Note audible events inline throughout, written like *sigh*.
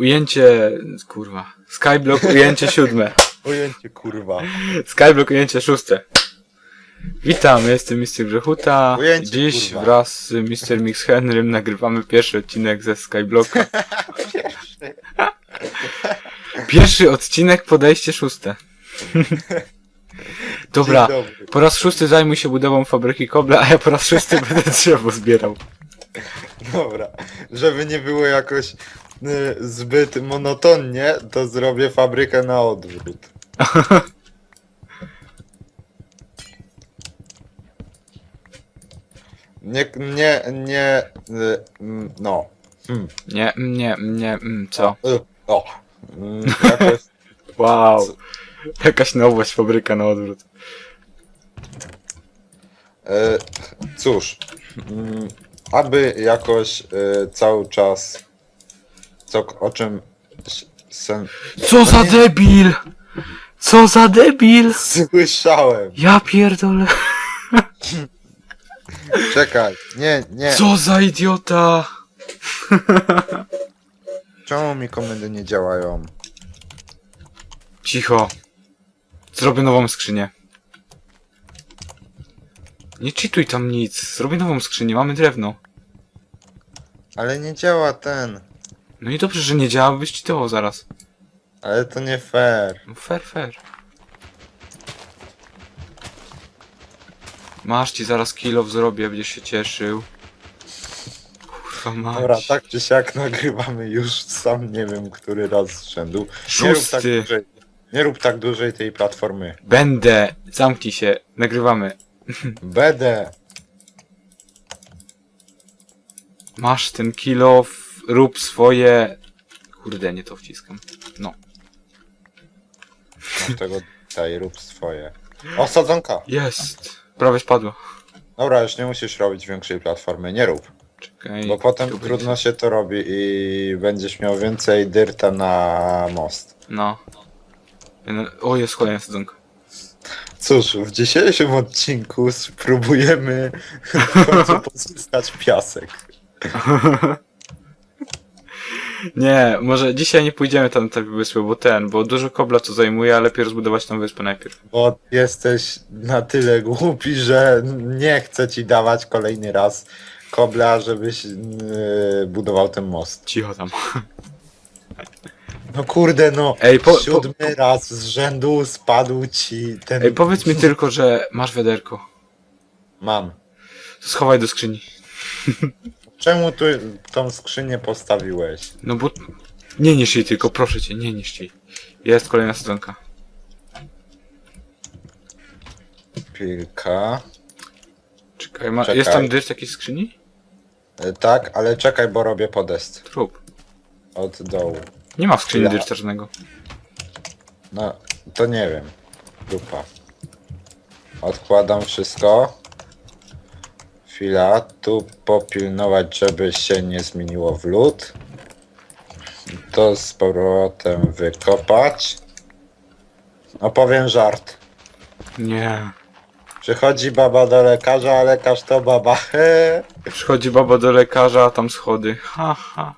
ujęcie, kurwa, Skyblock ujęcie siódme, *laughs* Ujęcie kurwa. Skyblock ujęcie szóste. Witam, jestem Mr. Grzechuta. Ujęcie, Dziś kurwa. wraz z Mr. Mix Henrym nagrywamy pierwszy odcinek ze Skyblocka. *laughs* Pierwszy odcinek, podejście szóste. *laughs* Dobra, Dzień dobry. po raz szósty zajmuj się budową fabryki kobla, a ja po raz szósty będę drzewo zbierał. Dobra. Żeby nie było jakoś zbyt monotonnie, to zrobię fabrykę na odwrót. Nie, nie, nie, y, mm, no. Hmm. Nie, nie, nie, mm, co? Y, O. Mm, Jakoś, *laughs* Wow. Jakaś nowość, fabryka na odwrót. e, cóż, mm, aby jakoś e, cały czas, co, o czym sen, Co za debil! Co za debil! słyszałem. Ja pierdolę. Czekaj, nie, nie, Co za idiota! czemu mi komendy nie działają? Cicho. Zrobię nową skrzynię. Nie czytuj tam nic. Zrobię nową skrzynię, mamy drewno. Ale nie działa ten, No i dobrze, że nie działa, byś czytało zaraz. ale to nie fair. No fair, fair. Masz ci zaraz kill zrobię, będziesz się cieszył. Kurwa mać. Dobra, tak czy siak nagrywamy już sam nie wiem, który raz z rzędu. Nie rób tak Szósty. dłużej, nie rób tak dłużej tej platformy. Będę. Zamknij się. Nagrywamy. *laughs* BD. Masz ten kilo, rób swoje. Kurde, nie to wciskam. No. Masz tego tutaj, rób swoje. O, sadzonka. Jest. Prawie spadło. Dobra, już nie musisz robić większej platformy, nie rób. Czekaj. Bo potem trudno się to robi i będziesz miał więcej dyrta na most. No. Będę- O, jest kolejna sadzonka. Cóż, w dzisiejszym odcinku spróbujemy w końcu *laughs* pozyskać piasek. *laughs* Nie, może dzisiaj nie pójdziemy tam na tę wyspę, bo ten, bo dużo kobla to zajmuje, a lepiej rozbudować tą wyspę najpierw. Bo jesteś na tyle głupi, że nie chcę ci dawać kolejny raz kobla, żebyś yy, budował ten most. Cicho tam. No kurde, no. Ej, po- po- siódmy raz z rzędu spadł ci ten. Ej, powiedz mi tylko, że masz wiaderko. Mam. To schowaj do skrzyni. *laughs* Czemu tu tą skrzynię postawiłeś? No bo... Nie niszcz jej tylko, proszę cię, nie niszcz jej. Jest kolejna sadzonka. Pilka. Czekaj, ma... Czekaj. jest tam dyrt jakiejś skrzyni? E, Tak, ale czekaj, bo robię podest Trup. od dołu. Nie ma w skrzyni Ja. dyrta żadnego. No, to nie wiem. Dupa. Odkładam wszystko. Chwila, tu popilnować, żeby się nie zmieniło w lód. To z powrotem wykopać. Opowiem żart. Nie. Przychodzi baba do lekarza, a lekarz to baba. He. Przychodzi baba do lekarza, a tam schody. Ha, ha.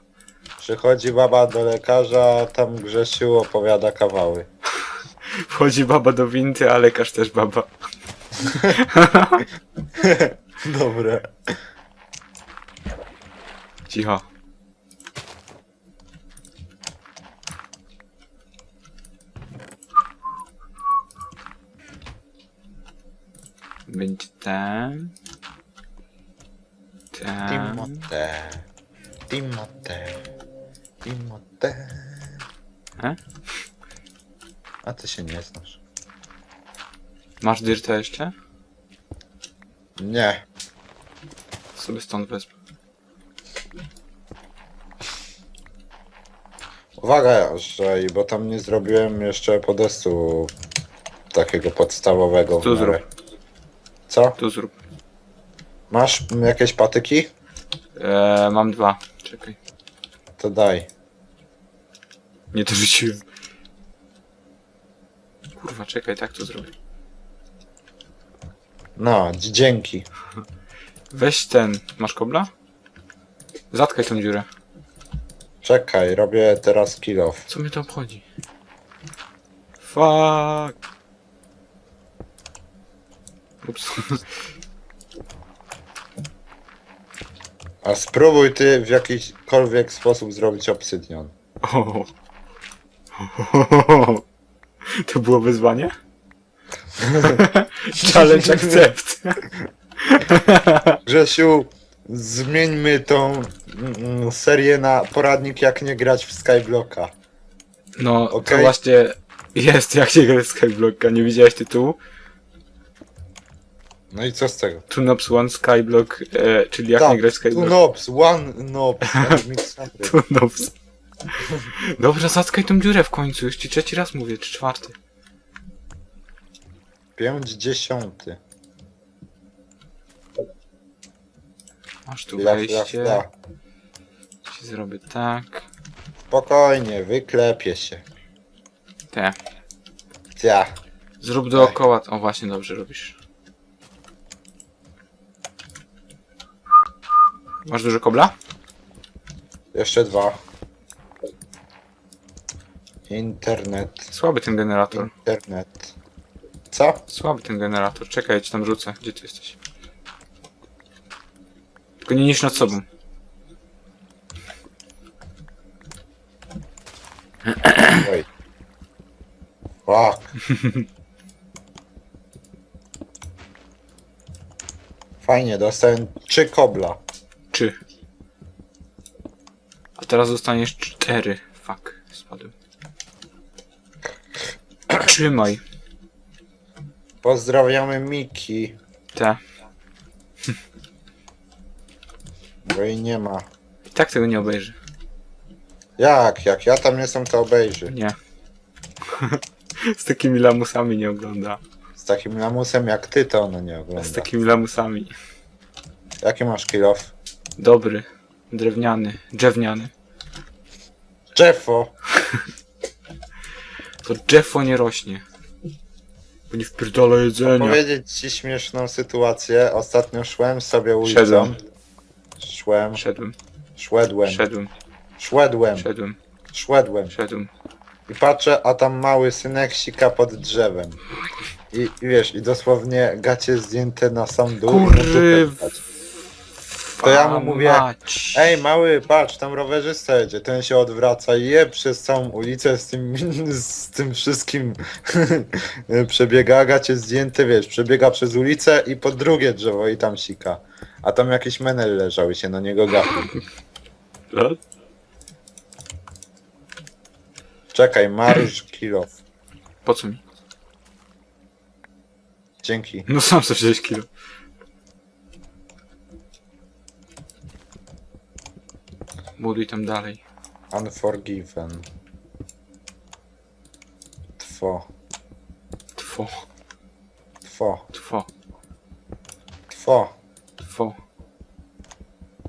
Przychodzi baba do lekarza, a tam Grzesiu opowiada kawały. Wchodzi baba do windy, a lekarz też baba. *laughs* Dobre. Cicho. Będzie ten. Ten. Timote. Timote. Timote. E? A ty się nie znasz. Masz dyrta jeszcze? Nie. Sobie stąd wezmę. Uwaga, że bo tam nie zrobiłem jeszcze podestu takiego podstawowego. w Tu miarę. zrób. Co? Tu zrób. Masz jakieś patyki? Eee, mam dwa. Czekaj. To daj. Nie to rzuciłem. Kurwa, czekaj, tak to zrobię. No, dzi- dzięki. Weź ten. Masz kobla? Zatkaj tą dziurę. Czekaj, robię teraz kill off. Co mnie to obchodzi? Fuck. Ups. A spróbuj ty w jakikolwiek sposób zrobić obsydian. O. To było wyzwanie? *laughs* Challenge accept. *laughs* Grzesiu, zmieńmy tą mm, serię na poradnik jak nie grać w Skyblocka. No, to Okej. właśnie jest jak się gra w Skyblocka. Nie widziałeś tytułu? No i co z tego? Two Knobs One Skyblock, e, czyli jak nie grać w two Skyblock. knobs, one knobs, and *laughs* mix hundred. Two Knobs. Dobra, zatkaj tą dziurę w końcu. Już ci trzeci raz mówię, czy czwarty. Pięć dziesiąty. Masz tu wejście. bla. Ci zrobię tak. Spokojnie, wyklepie się. Te. Cia. Zrób dookoła. O, właśnie, dobrze robisz. Masz dużo kobla? Jeszcze dwa. Internet, Słaby ten generator. internet. Co? Słaby ten generator. Czekaj, ja ci tam rzucę. Gdzie ty jesteś? Tylko nie niż nad sobą. Oj. Fajnie, dostałem trzy kobla. Czy? A teraz dostaniesz cztery. Fuck, spadłem. Trzymaj. Pozdrawiamy Miki, Te. Bo jej nie ma. I tak tego nie obejrzy. Jak, jak ja tam jestem, to obejrzy. Nie. *laughs* Z takimi lamusami nie ogląda. Z takim lamusem jak ty, to ono nie ogląda. Z takimi lamusami. Jaki masz kill off? Dobry. Drewniany. Drzewniany. Jeffo! *laughs* To drzewo nie rośnie. Bo nie wpierdala jedzenia. Powiedzieć ci śmieszną sytuację. Ostatnio szłem sobie ulicą. Szedłem. Szłem, Szedłem, szedłem, szedłem, szedłem, szedłem, szedłem. szedłem. I patrzę, a tam mały synek sika pod drzewem. I, i wiesz, i dosłownie gacie zdjęte na sam dół. widać. To ja mu mówię, Mać. Ej, mały, patrz, tam rowerzysta jedzie. Ten się odwraca i je przez całą ulicę z tym, z tym wszystkim *laughs* przebiega, gacie zdjęte, wiesz, przebiega przez ulicę i pod drugie drzewo i tam sika. A tam jakiś menel leżał i się na niego gapił. Co? Czekaj, marsz kilof. Po co mi? Dzięki. No sam sobie wziąłeś kilo. Buduj tam dalej. Unforgiven. Two. Two, Two. two, Two. Two,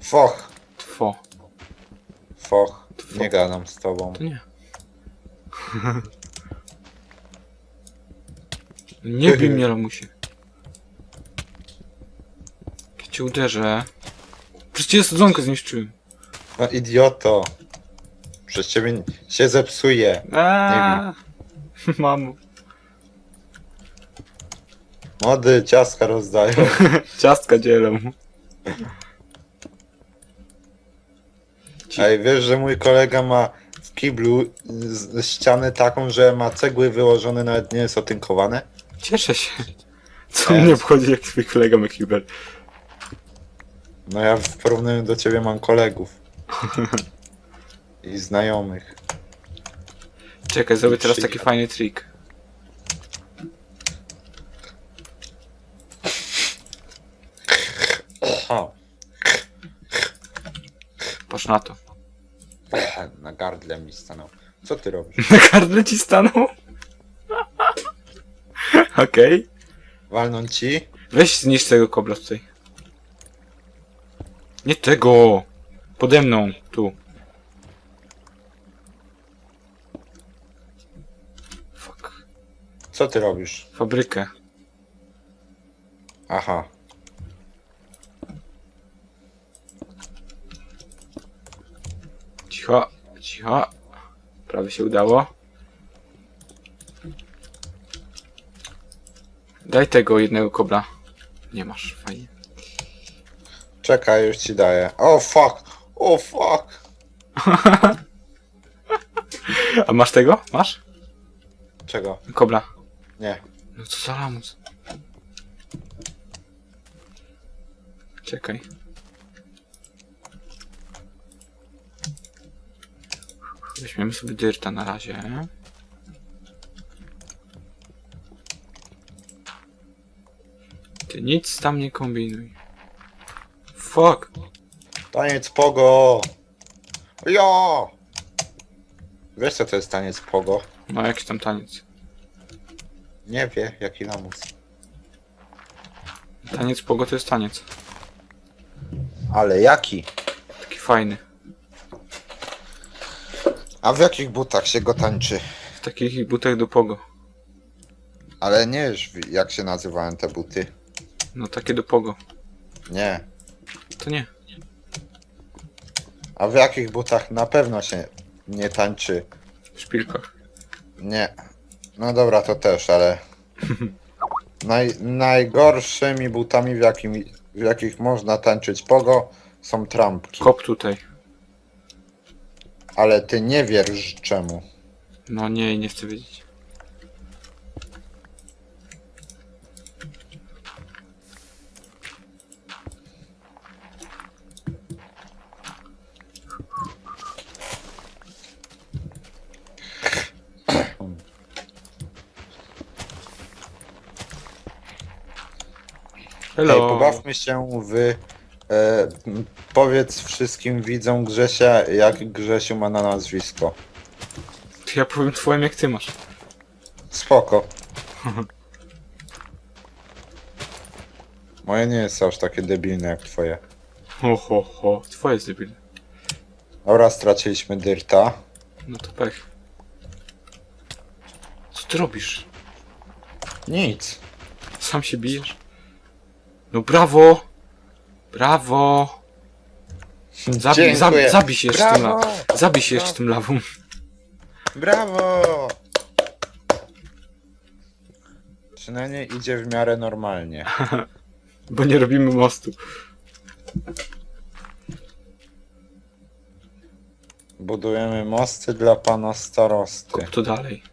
Foch. two. Foch. Two. Nie gadam z tobą. To nie. *laughs* Nie bij mnie, lamusie. Jak cię uderzę. Przecież ja sadzonkę zniszczyłem. No idioto. Przez ciebie się zepsuje. Aaaa. *laughs* Mamo. Młody ciastka rozdają. *laughs* Ciastka dzielę. Ci- Ej, wiesz, że mój kolega ma w kiblu z- ścianę taką, że ma cegły wyłożone, nawet nie jest otynkowane? Cieszę się. Co Jest. mnie obchodzi, jak twój kolega ma kibel? No ja w porównaniu do ciebie mam kolegów. I znajomych. Czekaj, zrobię teraz taki fajny trik. O, Patrz na to. na gardle mi stanął. Co ty robisz? Na *laughs* gardle ci stanął? *laughs* Okej. Walnąć ci? Weź zniszcz tego kobla tutaj. Nie tego! Pode mną, tu. Fuck. Co ty robisz? Fabrykę. Aha. Cicho, cicho. Prawie się udało. Daj tego jednego kobla. Nie masz, fajnie. Czekaj, już ci daję. O fuck! O fuck! *laughs* A masz tego? Masz? Czego? Kobla. Nie. No co za lamus. Czekaj. Weźmiemy sobie dyrta na razie. Ty nic tam nie kombinuj. Fuck. Taniec pogo! Jo! Wiesz co to jest taniec pogo? No jakiś tam taniec. Nie wie, jaki lamus. Taniec pogo to jest taniec. Ale jaki? Taki fajny. A w jakich butach się go tańczy? W takich butach do pogo. Ale nie wiesz, jak się nazywają te buty. No takie do pogo. Nie. To nie. A w jakich butach na pewno się nie tańczy? W szpilkach. Nie. No dobra, to też, ale... *laughs* Naj, najgorszymi butami, w, jakim, w jakich można tańczyć pogo, są trampki. Kop tutaj. Ale ty nie wiesz czemu. No nie, nie chcę wiedzieć. Hello. pobawmy się w... E, powiedz wszystkim widzom Grzesia, jak Grzesiu ma na nazwisko. To ja powiem twoim jak ty masz. Spoko. *laughs* Moje nie jest aż takie debilne jak twoje. Ho, ho, ho. Twoje jest debilne. Dobra, straciliśmy dyrta. No to pech. Co ty robisz? Nic. Sam się bijesz? No brawo! Brawo! Zabij, zabij, zabij się jeszcze tym Brawo! lawą. Zabij się jeszcze tym lawą. Brawo! Przynajmniej idzie w miarę normalnie. *laughs* Bo nie robimy mostu. Budujemy mosty dla pana starosty. Kop to dalej.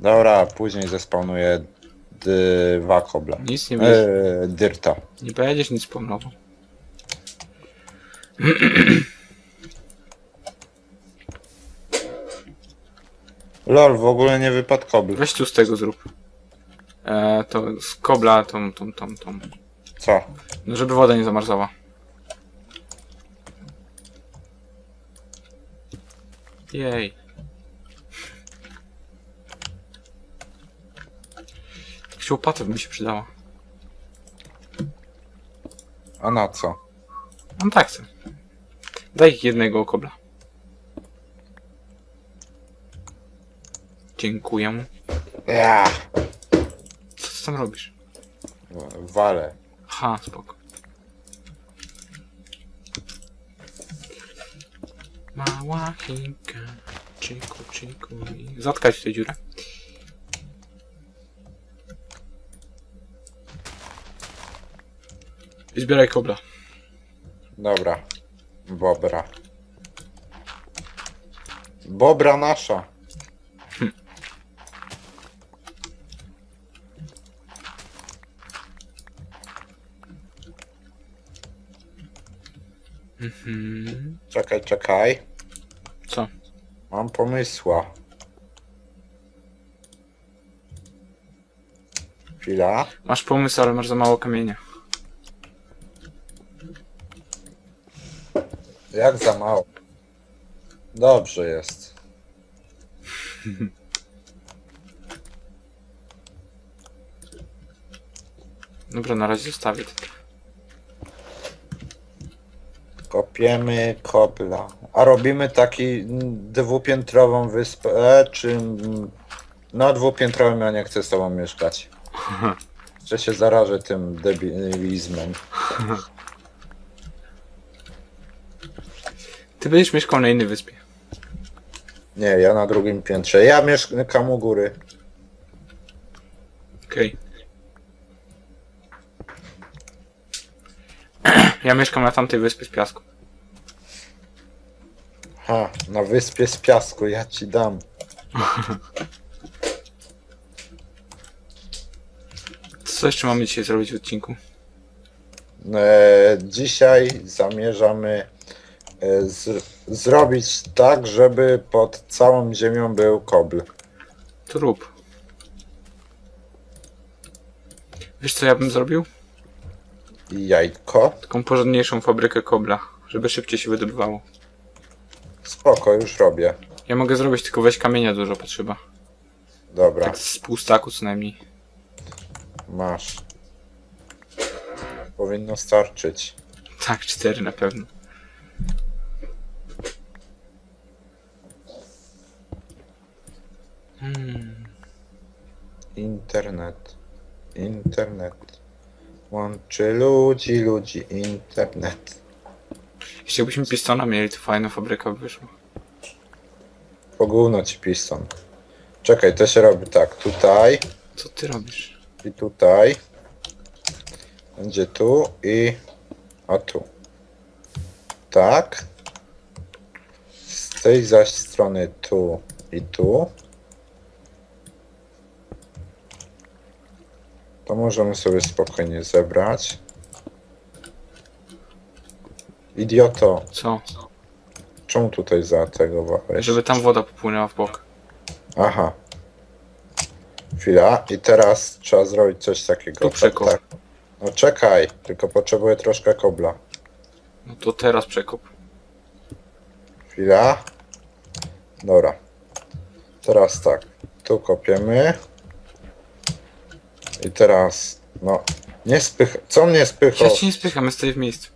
Dobra, później zespawnuję dwa kobla. Nic nie będziesz, Eee, dyrta. nie będziesz nic pomnował. Lol, w ogóle nie wypadł kobl. Weź tu z tego zrób. E, to z kobla tą, tą, tą, tą. Co? No żeby woda nie zamarzała. Jej. Jakaś łopata by mi się przydała. A na co? No tak chcę. Daj jednego kobla. Dziękuję. Ja. Co ty tam robisz? Wale. Ha, spoko. Mała chinka. Ciku, ciku. i- Zatkać tę dziurę. I zbieraj kobla. Dobra. Bobra. Bobra nasza. Mhm. Czekaj, czekaj. Co? Mam pomysła. Chwila. Masz pomysł, ale masz za mało kamienia. Jak za mało. Dobrze jest. Dobra, na razie zostawię to. Kopiemy kobla. A robimy taki dwupiętrową wyspę, czy... No dwupiętrowym ja nie chcę z tobą mieszkać. *laughs* Że się zarażę tym debilizmem. *laughs* Ty będziesz mieszkał na innej wyspie. Nie, ja na drugim piętrze. Ja mieszkam u góry. Okej. *clears throat* Ja mieszkam na tamtej wyspie z piasku. Ha, na wyspie z piasku, ja ci dam. *laughs* Co jeszcze mamy dzisiaj zrobić w odcinku? E, dzisiaj zamierzamy z, zrobić tak, żeby pod całą ziemią był kobl. Rób. Wiesz co ja bym zrobił? Jajko. Taką porządniejszą fabrykę kobla, żeby szybciej się wydobywało. Spoko, już robię. Ja mogę zrobić, tylko weź kamienia dużo potrzeba. Dobra, Tak z pół staku co najmniej. masz. Powinno starczyć. Tak, cztery na pewno. Hmm. Internet. Internet. Łączy ludzi, ludzi, internet. Jeśli byśmy pistona mieli, to fajna fabryka by wyszła. Po gówno ci piston. Czekaj, to się robi tak. Tutaj Co ty robisz? i tutaj. Będzie tu i... A tu. Tak. Z tej zaś strony tu i tu. To możemy sobie spokojnie zebrać. Idioto, Co? czemu tutaj za tego wałeś? Żeby tam woda popłynęła w bok. Aha. Chwila. I teraz trzeba zrobić coś takiego. Tu przekop. Tak, tak. No czekaj, tylko potrzebuję troszkę kobla. No to teraz przekop. Chwila. Dobra. Teraz tak. Tu kopiemy. I teraz, no. Nie spych... Co mnie spycha? Ja ci nie spycham, ja stoję w miejscu.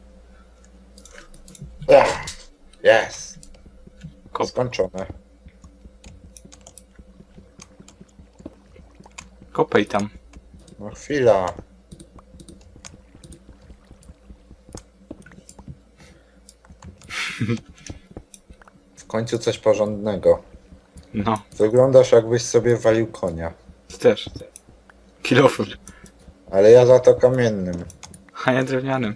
Jest. Kop. Skończone. Kopej tam. No chwila. W końcu coś porządnego. No, Wyglądasz jakbyś sobie walił konia. ty też. Kilofem. Ale ja za to kamiennym. A ja drewnianym.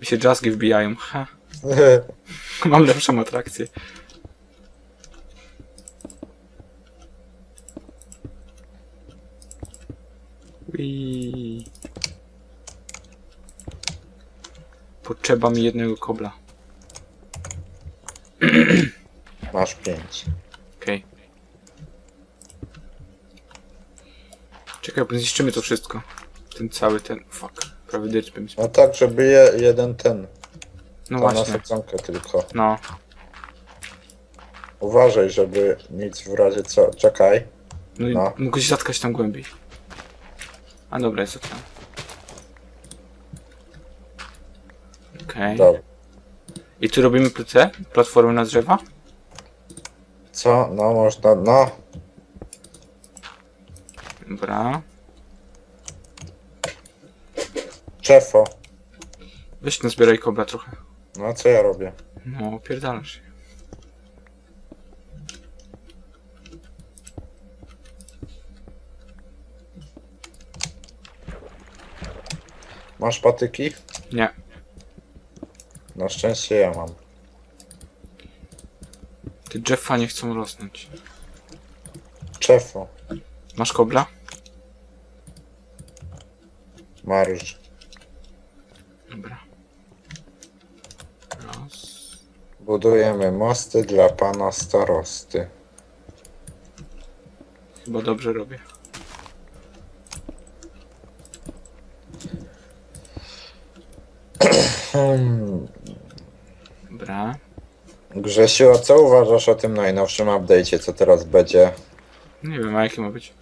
Mi się jazzgi wbijają. Ha. *laughs* Mam lepszą atrakcję. Ui. Potrzeba mi jednego kobla. Masz pięć. Okej. Czekaj, bo zniszczymy to wszystko. Ten cały ten. Fuck. Prawie dycz bym No tak, żeby je, jeden ten. No na właśnie. sadzonkę tylko. No. Uważaj, żeby nic w razie co. Czekaj. No i No. mógłbyś zatkać tam głębiej. A dobra, jest okej. Okej. Dobra. I tu robimy te platformy na drzewa? Co? No można. No. Dobra. Czefo. Weź no zbieraj kobla trochę. No co ja robię? No, opierdalasz się. Masz patyki? Nie. Na szczęście ja mam. Te drzewa nie chcą rosnąć. Czefo. Masz kobla? Marż. Dobra. Raz. Budujemy mosty dla pana starosty. Chyba dobrze robię. Dobra. Grzesiu, a co uważasz o tym najnowszym update'cie, co teraz będzie? Nie wiem, a jaki ma być?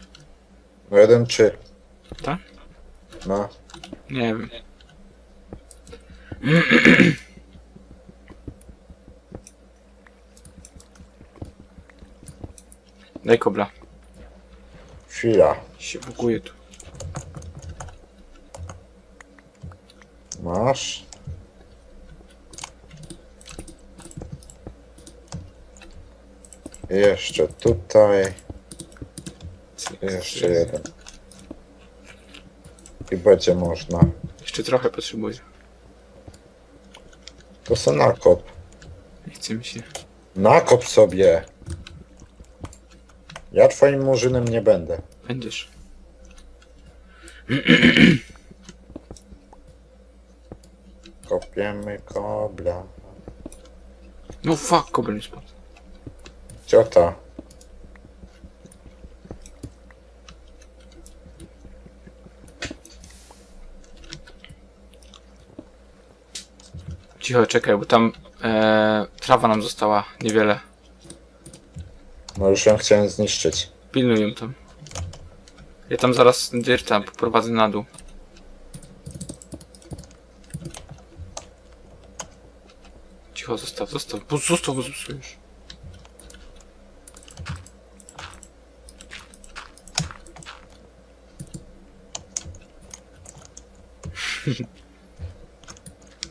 No jeden czy? Tak? No. Nie wiem. Daj kobla. Chwila. Się buguje tu. Masz. Jeszcze tutaj. Jeszcze jeden. I będzie można. Jeszcze trochę potrzebuję. To se nakop. Nie chce mi się. Nakop sobie. Ja twoim murzynem nie będę. Będziesz. Kopiemy kobla. No fuck, kobel mi spadł. Ciota. Cicho, czekaj, bo tam e, trawa nam została niewiele. No już ją chciałem zniszczyć. Pilnuj ją tam. Ja tam zaraz dyrta poprowadzę na dół. Cicho, zostaw, zostaw. Bo zostaw, bo zepsujesz. *laughs*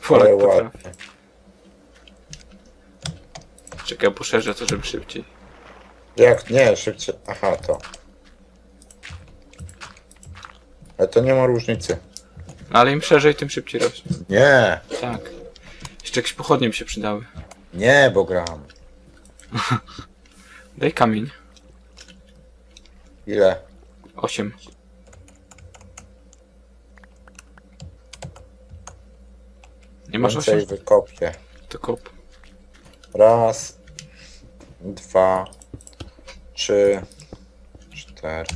Ale Polak potrafi. ładnie. Czekaj, poszerzę to, żeby szybciej. Jak? Nie, szybciej. Aha, to. Ale to nie ma różnicy. No ale im szerzej, tym szybciej rośnie. Nie, Tak. Jeszcze jakieś pochodnie mi się przydały. nie, bo gram. *laughs* Daj kamień. Ile? Osiem. Nie masz Więcej osiem? wykopię. To kop. Raz, dwa, trzy, cztery.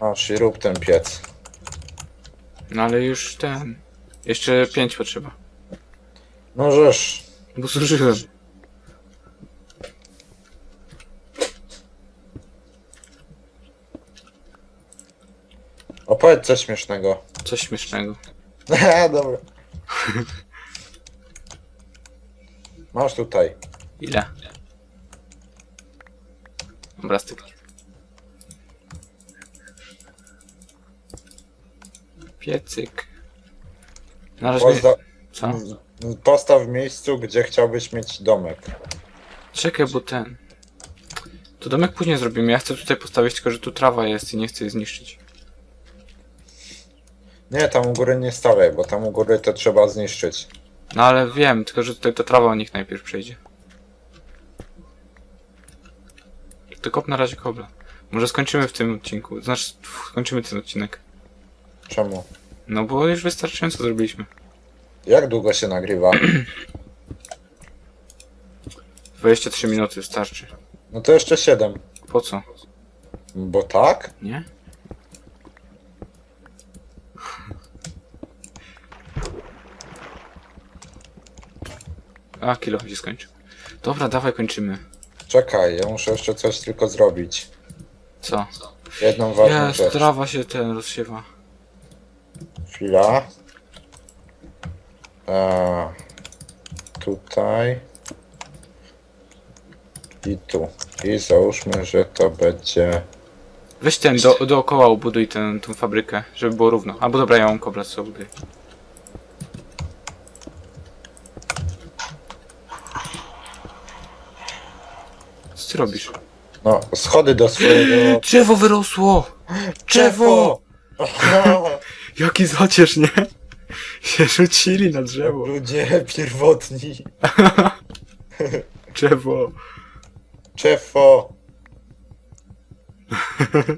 Aż i rób ten piec. No ale już ten. Jeszcze pięć potrzeba. No żeż. Bo zużyłem. Opowiedz coś śmiesznego. Coś śmiesznego. *laughs* Dobra. *laughs* Masz tutaj. Ile? Dobra, styki. Piecyk. Na razie. Posta Co? postaw w miejscu, gdzie chciałbyś mieć domek. Czekaj, bo ten. To domek później zrobimy. Ja chcę tutaj postawić, tylko że tu trawa jest i nie chcę jej zniszczyć. Nie, tam u góry nie stawiaj, bo tam u góry to trzeba zniszczyć. No ale wiem, tylko że tutaj ta trawa o nich najpierw przejdzie. To kop na razie kobla. Może skończymy w tym odcinku. Znaczy, skończymy ten odcinek. Czemu? No bo już wystarczająco zrobiliśmy. Jak długo się nagrywa? *clears throat* 23 minuty wystarczy. No to jeszcze 7. Po co? Bo tak? Nie? A, kilo się skończył. Dobra, dawaj kończymy. Czekaj, ja muszę jeszcze coś tylko zrobić. Co? Jedną ważną Jest, rzecz. trawa się ten rozsiewa. Chwila. Eee, tutaj. I tu. I załóżmy, że to będzie... Weź ten, do, dookoła ubuduj tę tą fabrykę, żeby było równo. Albo dobra, ja mam kobra, co buduję. Ty robisz? No, schody do swojego... Drzewo wyrosło! Drzewo! *laughs* Jaki zacierz, nie? Się rzucili na drzewo. Ludzie pierwotni. *laughs* Drzewo. Czefo. *laughs*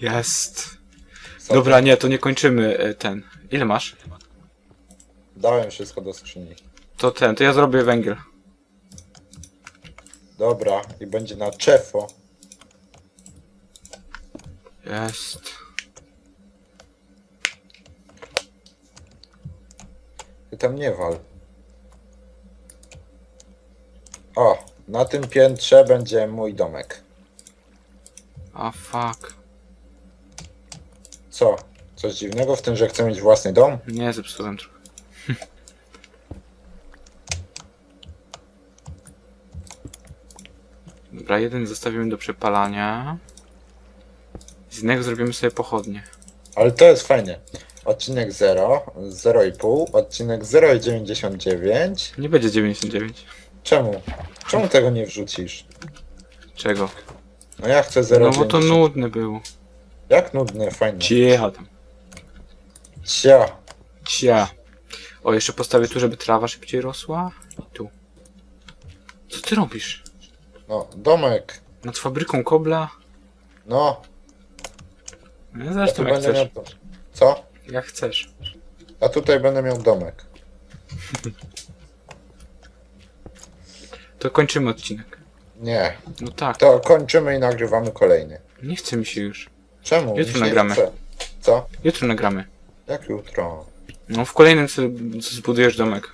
Jest. Co Dobra, nie, to nie kończymy e, ten. Ile masz? Dałem wszystko do skrzyni. To ten, to ja zrobię węgiel. Dobra, i będzie na czefo. Jest. Ty tam nie wal. O, na tym piętrze będzie mój domek. A fuck. Co? Coś dziwnego w tym, że chcę mieć własny dom? Nie, zepsułem trochę. Dobra, jeden zostawimy do przepalania. Z innego zrobimy sobie pochodnie. Ale to jest fajnie. Odcinek 0, 0,5, odcinek 0,99. Nie będzie 99. Czemu? Czemu tego nie wrzucisz? Czego? No ja chcę No bo to 0,99. nudne było. Jak nudne, fajne. Cicha tam. Cia. Cia. O, jeszcze postawię tu, żeby trawa szybciej rosła. I tu. Co ty robisz? No, domek. Nad fabryką kobla? No, No, ja zresztą tu jak będę chcesz. miał... Co? Jak chcesz. A tutaj będę miał domek. To kończymy odcinek. Nie. No tak. To kończymy i nagrywamy kolejny. Nie chce mi się już. Czemu? Jutro Mi się nagramy. chce. Co? Jutro nagramy. Jak jutro? No w kolejnym sobie zbudujesz domek.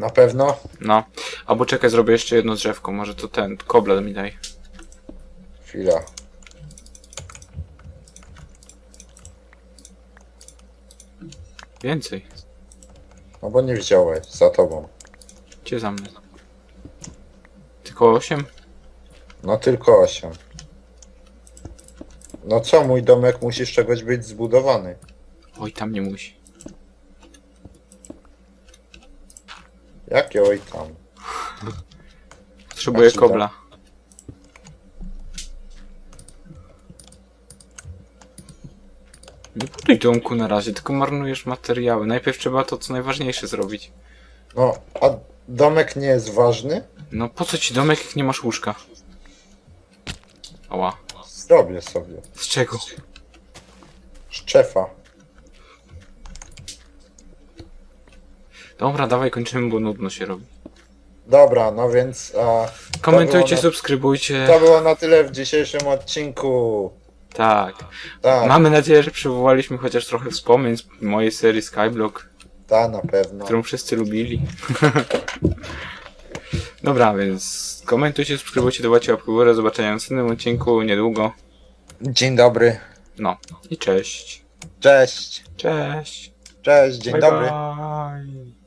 Na pewno? No. Albo czekaj, zrobię jeszcze jedno drzewko. Może to ten, kobla mi daj. Chwila. Więcej. No bo nie wziąłeś, za tobą. Gdzie za mną? Tylko 8? No tylko 8. No co, mój domek musi z czegoś być zbudowany. Oj, tam nie musi. Jakie oj tam? Potrzebuję Znaczy, kobla. Nie buduj domku na razie, tylko marnujesz materiały. Najpierw trzeba to, co najważniejsze zrobić. No, a domek nie jest ważny? No po co ci domek, jak nie masz łóżka? Ała. Zrobię sobie. Z czego? Szczefa. Dobra, dawaj kończymy, bo nudno się robi. Dobra, no więc a, Komentujcie, było na- subskrybujcie. to było na tyle w dzisiejszym odcinku. Tak. Tak, Mamy nadzieję, że przywołaliśmy chociaż trochę wspomnień z mojej serii Skyblock, ta na pewno. którą wszyscy lubili. *laughs* Dobra, więc komentujcie, subskrybujcie, dawajcie łapkę w górę. Do zobaczenia w następnym odcinku niedługo. Dzień dobry. No i cześć. Cześć. Cześć. Cześć, dzień dobry. Bye.